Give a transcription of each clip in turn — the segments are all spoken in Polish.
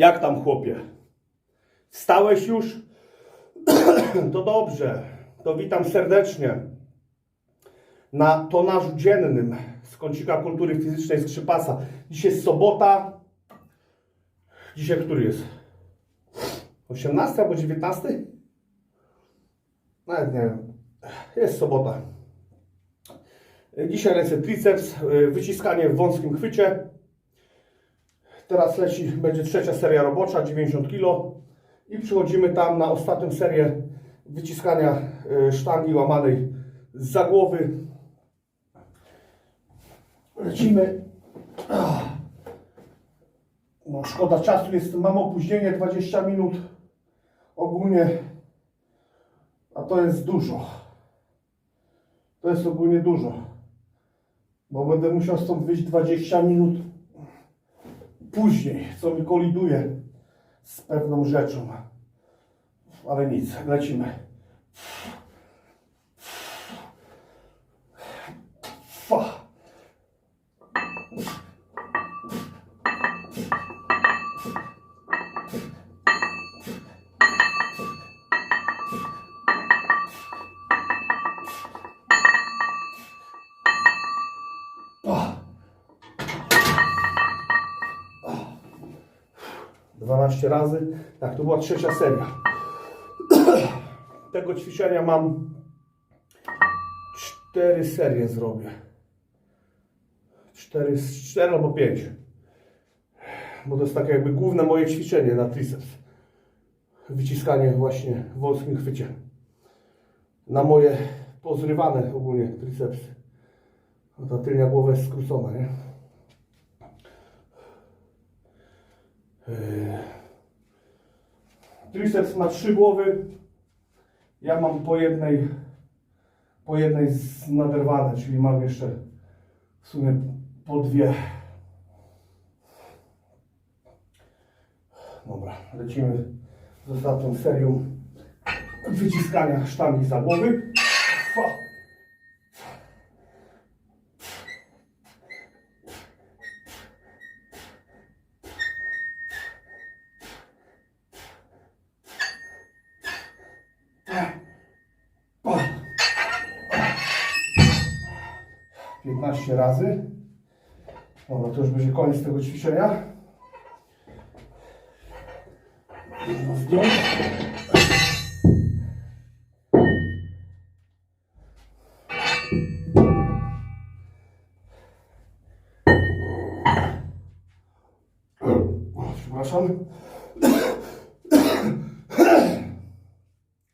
Jak tam chłopie? Wstałeś już? To dobrze. To witam serdecznie na tonażu dziennym z kącika kultury fizycznej Skrzypasa. Dzisiaj jest sobota. Dzisiaj który jest? 18 albo 19? Nawet nie wiem. Jest sobota. Dzisiaj lecę triceps, wyciskanie w wąskim chwycie. Teraz leci, będzie trzecia seria robocza, 90 kg. I przechodzimy tam na ostatnią serię wyciskania y, sztangi łamanej z za głowy. Lecimy. No szkoda czasu, jest, mam opóźnienie 20 minut ogólnie, a to jest dużo. To jest ogólnie dużo, bo będę musiał stąd wyjść 20 minut później, co mi koliduje z pewną rzeczą. Ale nic, lecimy. Razy. Tak, to była trzecia seria. Tego ćwiczenia mam cztery serie zrobię. Cztery, cztery albo pięć. Bo to jest takie jakby główne moje ćwiczenie na triceps. Wyciskanie właśnie w wąskim chwycie. Na moje pozrywane ogólnie tricepsy. No ta tylnia głowa jest skrócona, nie? Yy. Triceps ma trzy głowy. Ja mam po jednej, po jednej naderwane, czyli mam jeszcze w sumie po dwie. Dobra, lecimy z ostatnią serią wyciskania sztangi za głowy. 15 razy. Dobra, to już będzie koniec tego ćwiczenia. Można zdjąć. Przepraszam.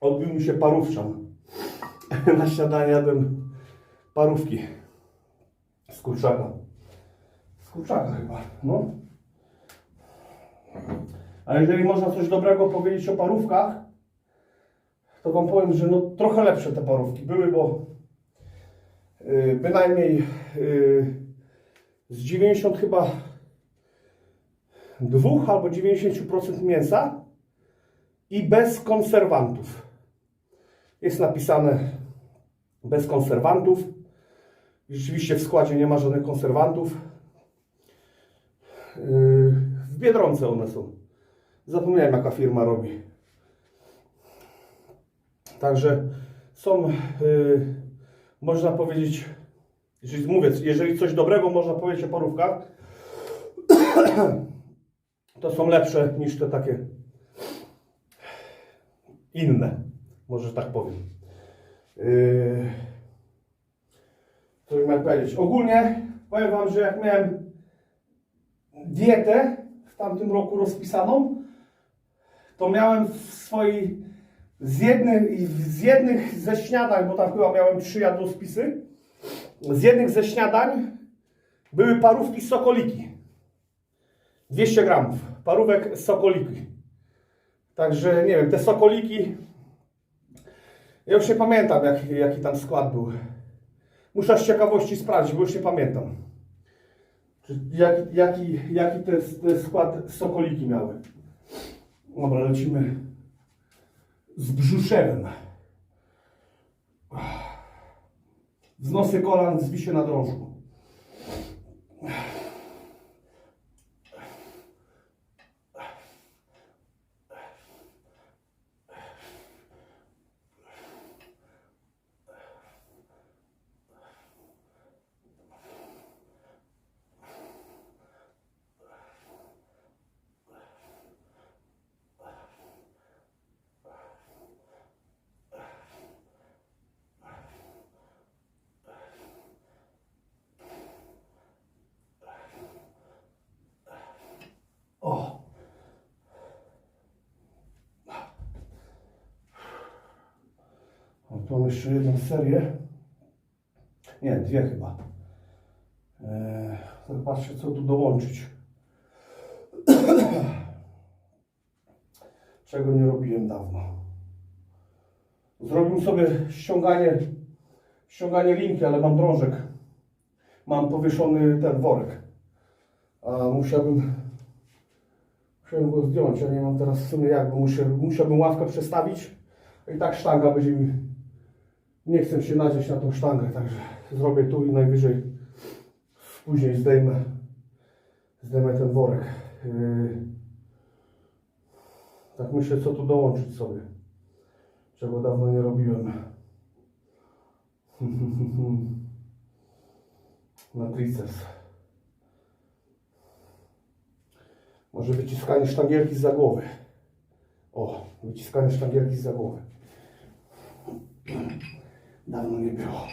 Odbił mi się parówczan. Na śniadanie jadłem parówki kurczaka. Z kurczaka chyba, no. A jeżeli można coś dobrego powiedzieć o parówkach, to Wam powiem, że no, trochę lepsze te parówki były, bo yy, bynajmniej yy, z 90 chyba dwóch albo 90% mięsa i bez konserwantów. Jest napisane bez konserwantów. Rzeczywiście w składzie nie ma żadnych konserwantów. Yy, W Biedronce one są. Zapomniałem jaka firma robi. Także są, yy, można powiedzieć, jeżeli mówię, jeżeli coś dobrego można powiedzieć o parówkach, to są lepsze niż te takie inne, może tak powiem. Yy, co bym miał powiedzieć? Ogólnie powiem Wam, że jak miałem dietę w tamtym roku rozpisaną, to miałem w swojej z z jednych ze śniadań, bo tam chyba miałem trzy jadłospisy, z jednych ze śniadań były parówki sokoliki. 200 gramów parówek sokoliki. Także nie wiem, te sokoliki. Ja już nie pamiętam, jaki, jaki tam skład był. Muszę z ciekawości sprawdzić, bo już nie pamiętam. Jaki jaki te skład sokoliki miały. Dobra, lecimy z brzuszewem. Wznosy kolan zwisie na drążku. Tu mam jeszcze jedną serię. Nie, dwie chyba. Eee, patrzę, co tu dołączyć. Czego nie robiłem dawno. Zrobił sobie ściąganie, ściąganie linki, ale mam drążek. Mam powieszony ten worek. A musiałbym, musiałbym go zdjąć. Ja nie mam teraz w sumie jak, bo muszę, musiałbym ławkę przestawić. I tak sztanga będzie mi. Nie chcę się nadzieć na tą sztangę, także zrobię tu i najwyżej później zdejmę, zdejmę ten worek. Yy, tak myślę, co tu dołączyć sobie, czego dawno nie robiłem. Na triceps. Może wyciskanie sztangielki z za głowy. O, wyciskanie sztangielki z za głowy. Dawno nie było.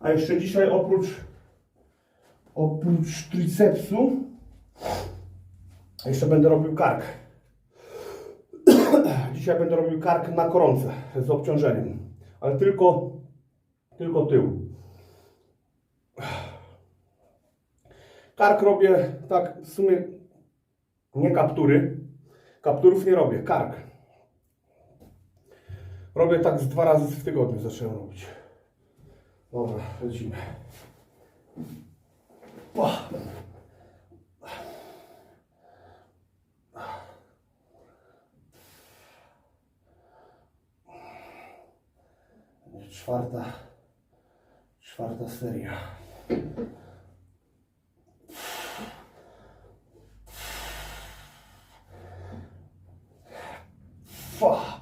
A jeszcze dzisiaj oprócz oprócz tricepsu jeszcze będę robił kark. Dzisiaj będę robił kark na koronce z obciążeniem, ale tylko tylko tył. Kark robię tak w sumie nie kaptury. Kapturów nie robię, kark. Robię tak z dwa razy w tygodniu zacząłem robić. Dobra, lecimy. Pa. Czwarta, czwarta seria. Fa.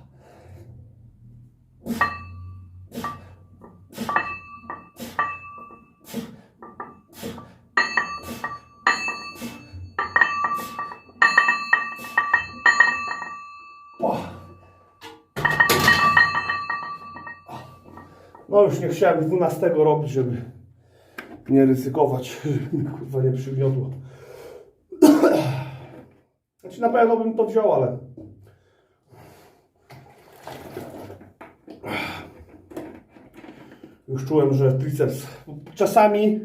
No już nie chciałem 12 robić, żeby nie ryzykować, żeby kurwa nie przygniotło. Znaczy na pewno bym to wziął, ale już czułem, że triceps. Czasami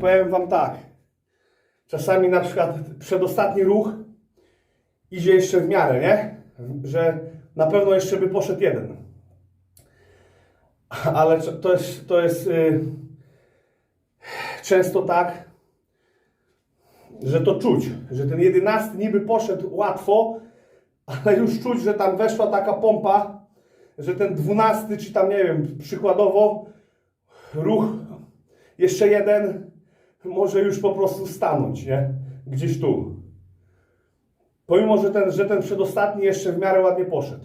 powiem Wam tak. Czasami na przykład przedostatni ruch idzie jeszcze w miarę, nie? Że na pewno jeszcze by poszedł jeden. Ale to jest, to jest y, często tak, że to czuć, że ten jedenasty niby poszedł łatwo, ale już czuć, że tam weszła taka pompa, że ten dwunasty, czy tam nie wiem, przykładowo ruch jeszcze jeden może już po prostu stanąć, nie? Gdzieś tu. Pomimo, że ten, że ten przedostatni jeszcze w miarę ładnie poszedł.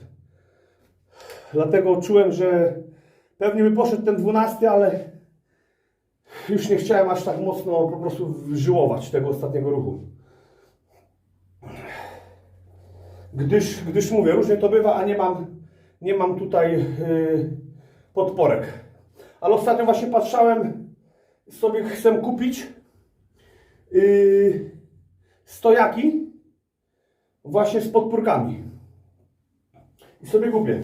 Dlatego czułem, że pewnie by poszedł ten dwunasty, ale już nie chciałem aż tak mocno po prostu żyłować tego ostatniego ruchu. Gdyż, gdyż mówię, różnie to bywa, a nie mam, nie mam tutaj yy, podporek. Ale ostatnio właśnie patrzałem, sobie chcę kupić yy, stojaki właśnie z podpórkami. I sobie kupię.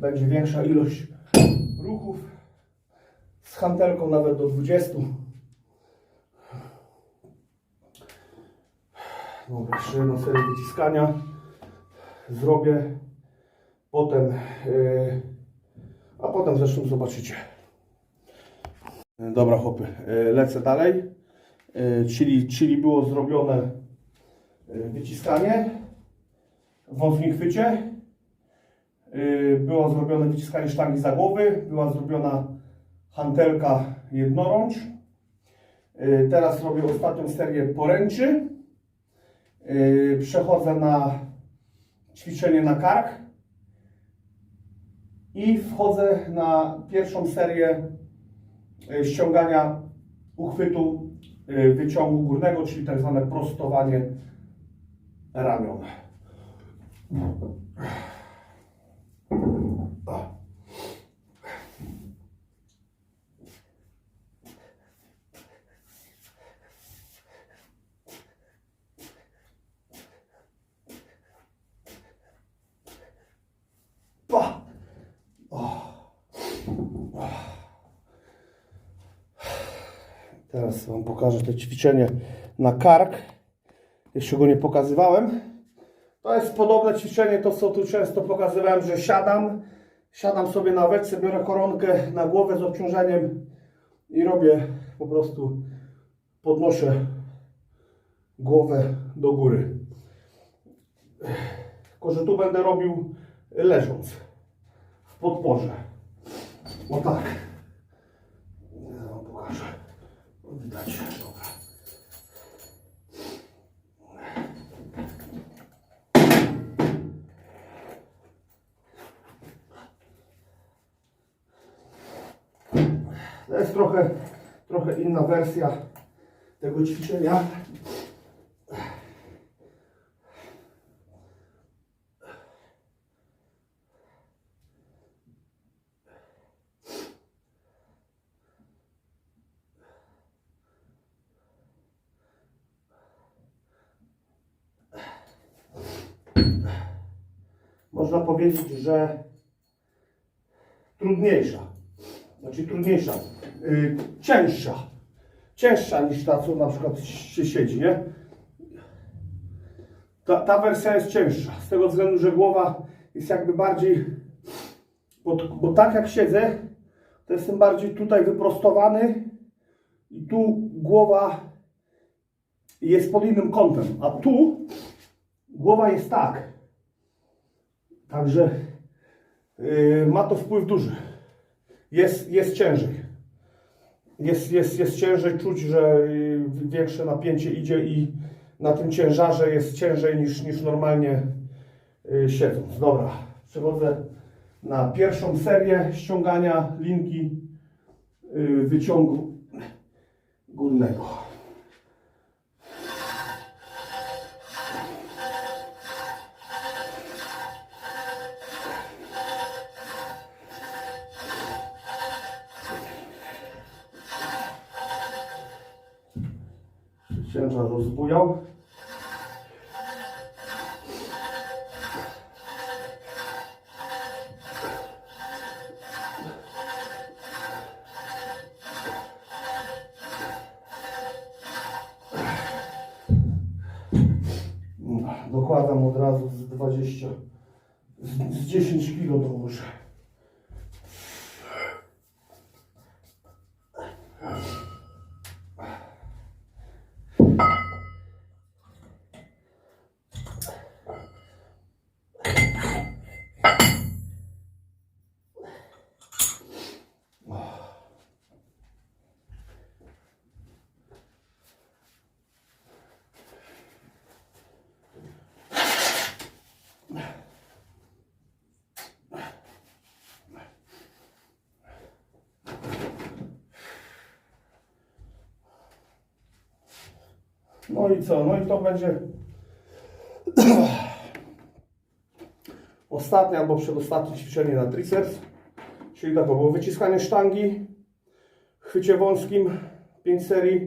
będzie większa ilość ruchów z hantelką nawet do 20. Dobra, jeszcze jedną serię wyciskania zrobię. Potem, yy, a potem zresztą zobaczycie. Dobra chłopy, yy, lecę dalej. Yy, czyli, czyli było zrobione yy, wyciskanie w wąskim chwycie. Yy, Było zrobione wyciskanie sztangi za głowy, była zrobiona hantelka jednorącz. Yy, Teraz robię ostatnią serię poręczy. Yy, Przechodzę na ćwiczenie na kark i wchodzę na pierwszą serię ściągania uchwytu wyciągu górnego, czyli tak zwane prostowanie ramion. Wam pokażę to ćwiczenie na kark. Jeszcze go nie pokazywałem. To jest podobne ćwiczenie, to co tu często pokazywałem, że siadam, siadam sobie na weczce, biorę koronkę na głowę z obciążeniem i robię po prostu, podnoszę głowę do góry. Tylko, że tu będę robił leżąc w podporze. O tak. Ja wam pokażę. Dobra. To jest trochę, trochę inna wersja tego ćwiczenia. Można powiedzieć, że trudniejsza. Znaczy trudniejsza. Yy, cięższa. Cięższa niż ta, co na przykład się siedzi, nie? Ta, ta wersja jest cięższa. Z tego względu, że głowa jest jakby bardziej. Bo, bo tak jak siedzę, to jestem bardziej tutaj wyprostowany i tu głowa jest pod innym kątem, a tu głowa jest tak. Także yy, ma to wpływ duży. Jest, jest ciężej. Jest, jest, jest ciężej, czuć, że yy, większe napięcie idzie i na tym ciężarze jest ciężej niż, niż normalnie yy, siedząc. Dobra, przechodzę na pierwszą serię ściągania linki wyciągu górnego. Rozbujał. Dokładam od razu z 20, z, z 10 kg dołożę. No i co? No i to będzie ostatnie albo przedostatnie ćwiczenie na triceps. Czyli tak było wyciskanie sztangi, chwycie wąskim, 5 serii,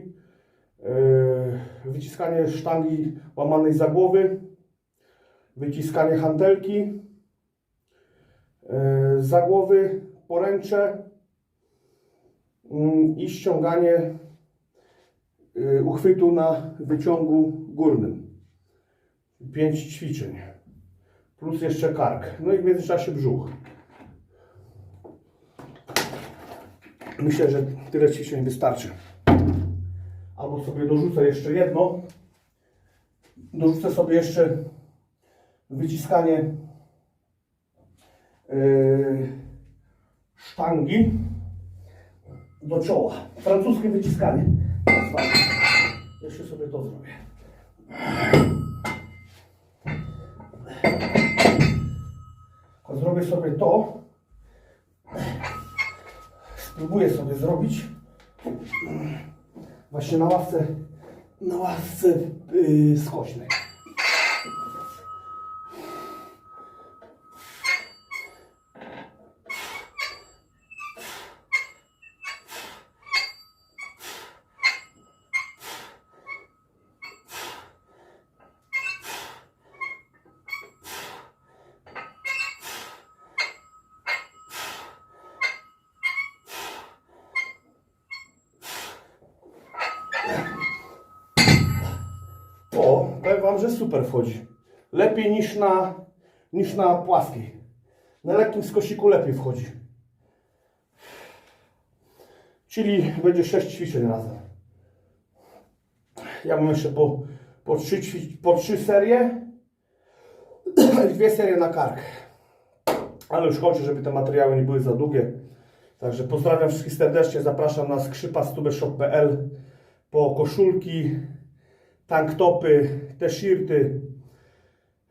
yy, wyciskanie sztangi łamanej za głowy, wyciskanie hantelki, yy, za głowy, poręcze mm, i ściąganie uchwytu na wyciągu górnym. Pięć ćwiczeń. Plus jeszcze kark. No i w międzyczasie brzuch. Myślę, że tyle ćwiczeń wystarczy. Albo sobie dorzucę jeszcze jedno. Dorzucę sobie jeszcze wyciskanie yy, sztangi do czoła. Francuskie wyciskanie. Nazwane. Jeszcze sobie to zrobię. A Zrobię sobie to. Spróbuję sobie zrobić właśnie na ławce, na ławce yy, skośnej. O, powiem wam, że super wchodzi. Lepiej niż na, niż na płaskiej. Na lekkim skosiku lepiej wchodzi. Czyli będzie 6 ćwiczeń razem. Ja mam jeszcze po, po, 3, ćwi- po 3 serie dwie serie na kark. Ale już kończę, żeby te materiały nie były za długie. Także pozdrawiam wszystkich serdecznie. Zapraszam na skrzypastubeshop.pl po koszulki, tanktopy, t-shirty,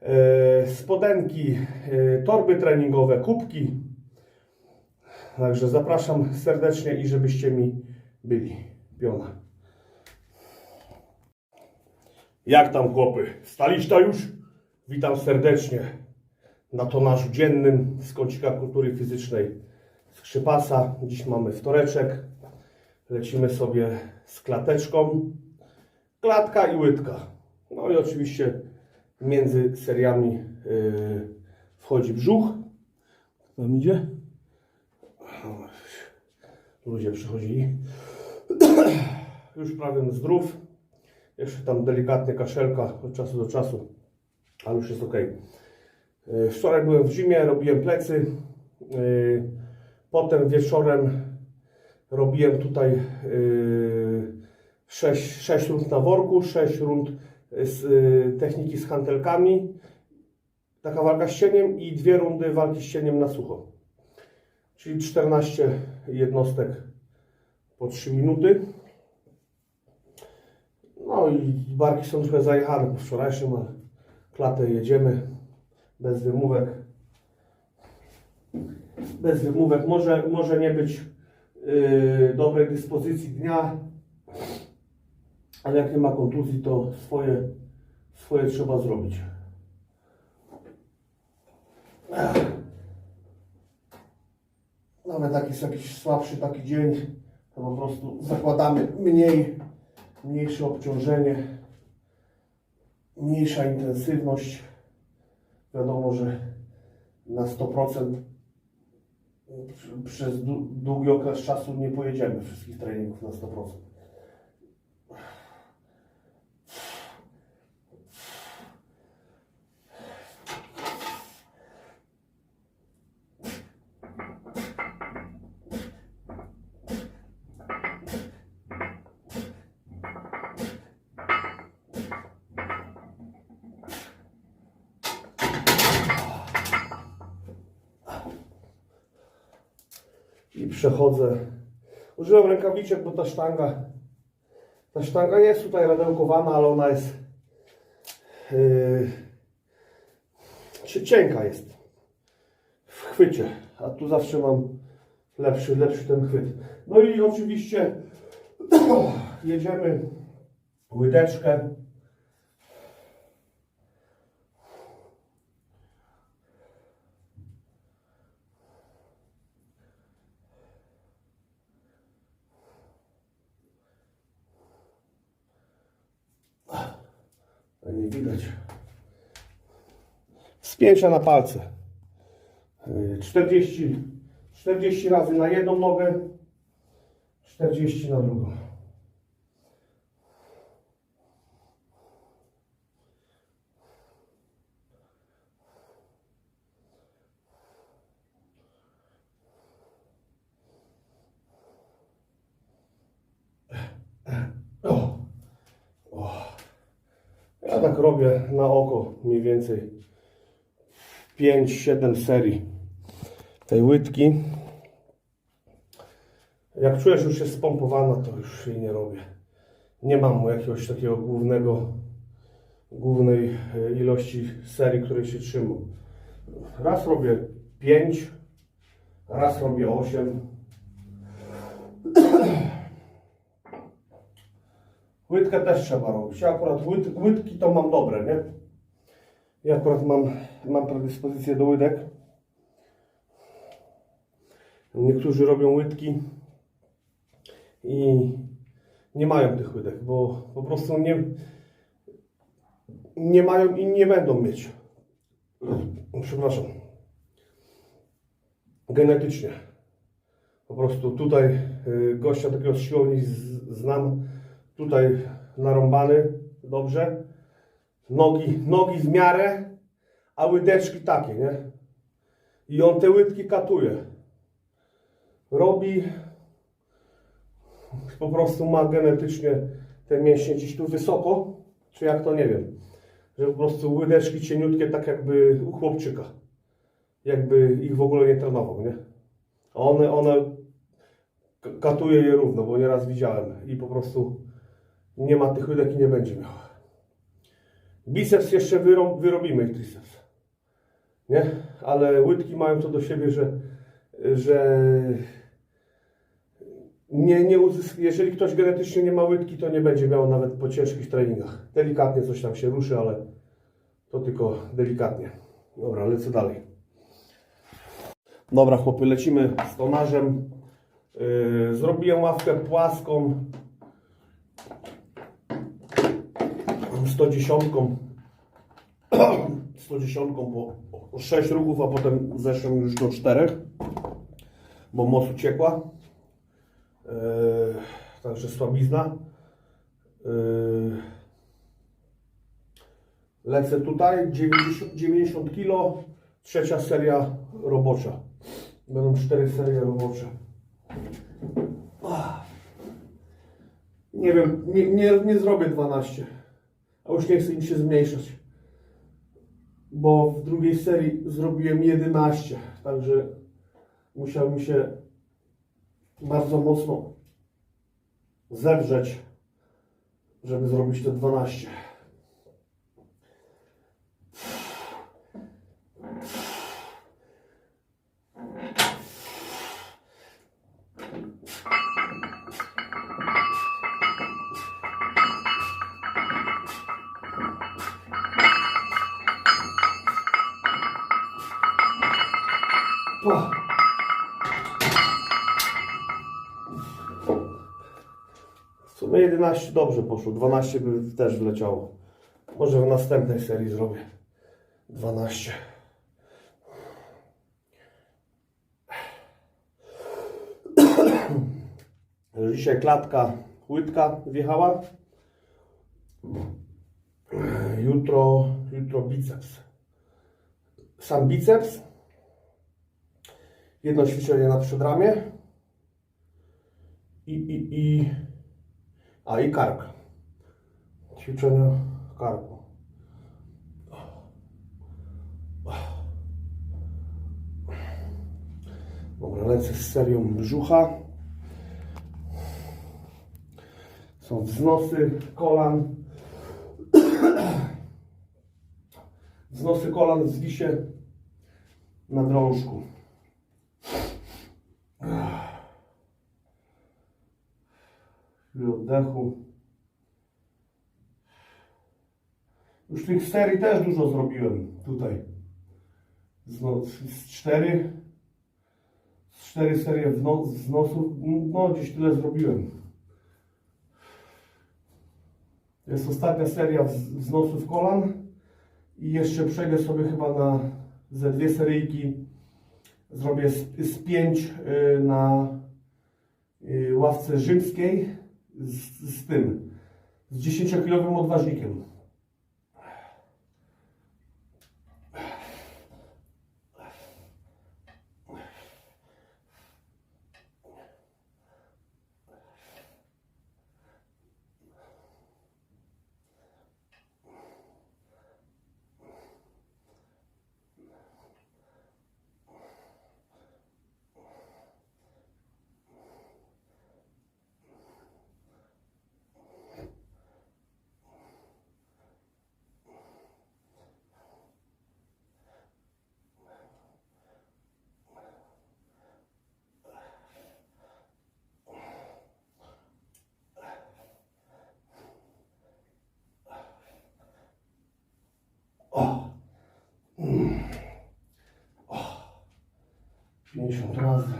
e, spodenki, e, torby treningowe, kubki. Także zapraszam serdecznie i żebyście mi byli. Piona. Jak tam chłopy? Staliście już? Witam serdecznie na tonażu dziennym z kącika kultury fizycznej Skrzypasa. Dziś mamy wtoreczek. Lecimy sobie z klateczką. Klatka i łydka. No i oczywiście między seriami yy, wchodzi brzuch. Wam idzie? Ludzie przychodzili. Już prawie zdrów. Jeszcze tam delikatnie kaszelka od czasu do czasu, ale już jest ok. Wczoraj byłem w zimie, robiłem plecy. Yy, Potem wieczorem robiłem tutaj yy, 6, 6 rund na worku, 6 rund z y, techniki z hantelkami. Taka walka z cieniem i dwie rundy walki z cieniem na sucho. Czyli 14 jednostek po 3 minuty. No i barki są trochę zajechane po wczorajszym, ale klatę jedziemy bez wymówek. Bez wymówek. Może, może nie być dobrej dyspozycji dnia, ale jak nie ma kontuzji, to swoje, swoje trzeba zrobić. Nawet jak jest jakiś słabszy taki dzień, to po prostu zakładamy mniej, mniejsze obciążenie, mniejsza intensywność. Wiadomo, że na 100% przy- przez dłu- długi okres czasu nie pojedziemy wszystkich treningów na 100%. i przechodzę. Użyłem rękawiczek, bo ta sztanga, ta sztanga jest tutaj radełkowana, ale ona jest yy, cie- cienka jest w chwycie, a tu zawsze mam lepszy, lepszy ten chwyt. No i oczywiście jedziemy łydeczkę. A nie widać. Spięcia na palce. Y, 40, 40 razy na jedną nogę, 40 na drugą. Ja tak robię na oko mniej więcej 5-7 serii tej łydki. Jak czuję, że już jest spompowana, to już jej nie robię. Nie mam jakiegoś takiego głównego, głównej e, ilości serii, której się trzymam. Raz robię 5, raz robię 8. Łydkę też trzeba robić. Ja akurat łyd, łydki to mam dobre, nie? Ja akurat mam, mam predyspozycję do łydek. Niektórzy robią łydki i nie mają tych łydek, bo po prostu nie, nie mają i nie będą mieć. Przepraszam. Genetycznie. Po prostu tutaj y, gościa takiego z siłowni znam, tutaj narąbany dobrze, nogi, nogi w miarę, a łydeczki takie, nie? I on te łydki katuje. Robi, po prostu ma genetycznie te mięśnie gdzieś tu wysoko, czy jak to nie wiem, że po prostu łydeczki cieniutkie, tak jakby u chłopczyka. Jakby ich w ogóle nie trenował, nie? A one, one katuje je równo, bo nieraz widziałem i po prostu nie ma tych łydek i nie będzie miał. Biceps jeszcze wyro, wyrobimy triceps. Nie? Ale łydki mają to do siebie, że, że nie, nie uzysk... jeżeli ktoś genetycznie nie ma łydki, to nie będzie miał nawet po ciężkich treningach. Delikatnie coś tam się ruszy, ale to tylko delikatnie. Dobra, lecę dalej. Dobra, chłopy, lecimy z tonarzem. Yy, zrobiłem ławkę płaską. 110. 110 po 6 ruchów, a potem zeszłem już do 4, bo moc uciekła. Yy, także słabizna. Yy, lecę tutaj, 90, 90 kg, trzecia seria robocza. Będą cztery serie robocze. Nie wiem, nie, nie, nie zrobię 12. A już nie chcę im się zmniejszać. Bo w drugiej serii zrobiłem 11. Także musiał mi się bardzo mocno zedrzeć, żeby zrobić te 12. sumie 11 dobrze poszło, 12 by też wleciało. Może w następnej serii zrobię 12. Dzisiaj klatka łydka wjechała. Jutro, jutro biceps. Sam biceps. Jedno ćwiczenie na przedramię. I, i, i, a i kark. Ćwiczenia karku. Dobra, lecę z serią brzucha. Są wznosy kolan. Wznosy kolan zwisie na drążku. Chwilę oddechu. Już tych serii też dużo zrobiłem tutaj. Z, no, z cztery, z cztery serie wno, wznosów, no gdzieś tyle zrobiłem. Jest ostatnia seria wz- wznosów kolan i jeszcze przejdę sobie chyba na ze dwie seryjki Zrobię z, z pięć y, na y, ławce rzymskiej z, z tym, z 10-kilowym odważnikiem. 50 razy.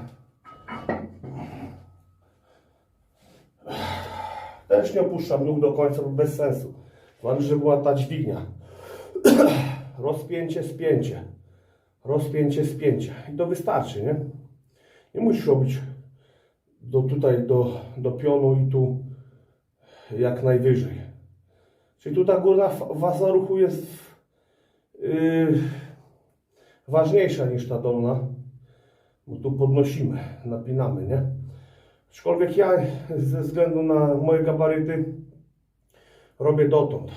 Też nie opuszczam nóg do końca, bo bez sensu. Ważne, że była ta dźwignia. Rozpięcie, spięcie. Rozpięcie, spięcie. I to wystarczy, nie? Nie musisz robić do, tutaj do, do pionu i tu jak najwyżej. Czyli tu ta górna fa- faza ruchu jest yy, ważniejsza niż ta dolna, bo tu podnosimy, napinamy, nie? Aczkolwiek ja ze względu na moje gabaryty robię dotąd.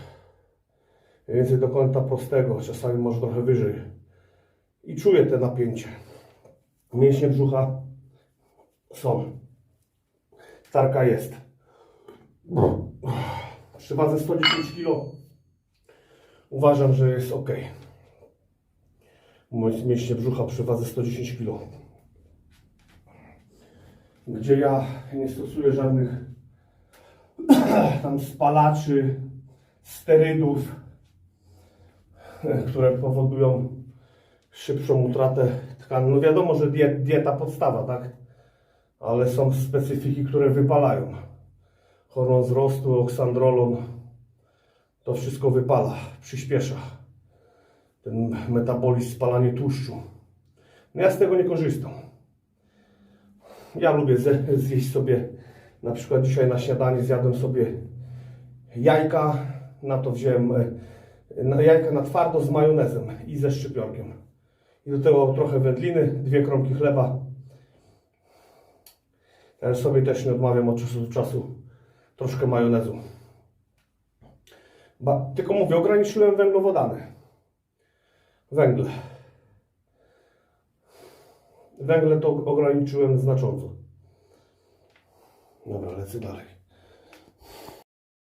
Więcej do kąta prostego, czasami może trochę wyżej. I czuję te napięcie. Mięśnie brzucha są. Tarka jest. Przy wadze 110 kg uważam, że jest ok. Mięśnie brzucha przy wadze 110 kg. Gdzie ja nie stosuję żadnych tam spalaczy, sterydów, które powodują szybszą utratę tkanin. No wiadomo, że diet, dieta podstawa, tak? Ale są specyfiki, które wypalają. Hormon wzrostu, oksandrolon, to wszystko wypala, przyspiesza ten metabolizm, spalanie tłuszczu. No ja z tego nie korzystam. Ja lubię zjeść sobie, na przykład dzisiaj na śniadanie zjadłem sobie jajka, na to wziąłem e, jajka na twardo z majonezem i ze szczypiorkiem. I do tego trochę wędliny, dwie kromki chleba. Ja sobie też nie odmawiam od czasu do czasu troszkę majonezu. Ba, tylko mówię, ograniczyłem węglowodany. Węgle. Węgle to ograniczyłem znacząco. Dobra, lecę dalej.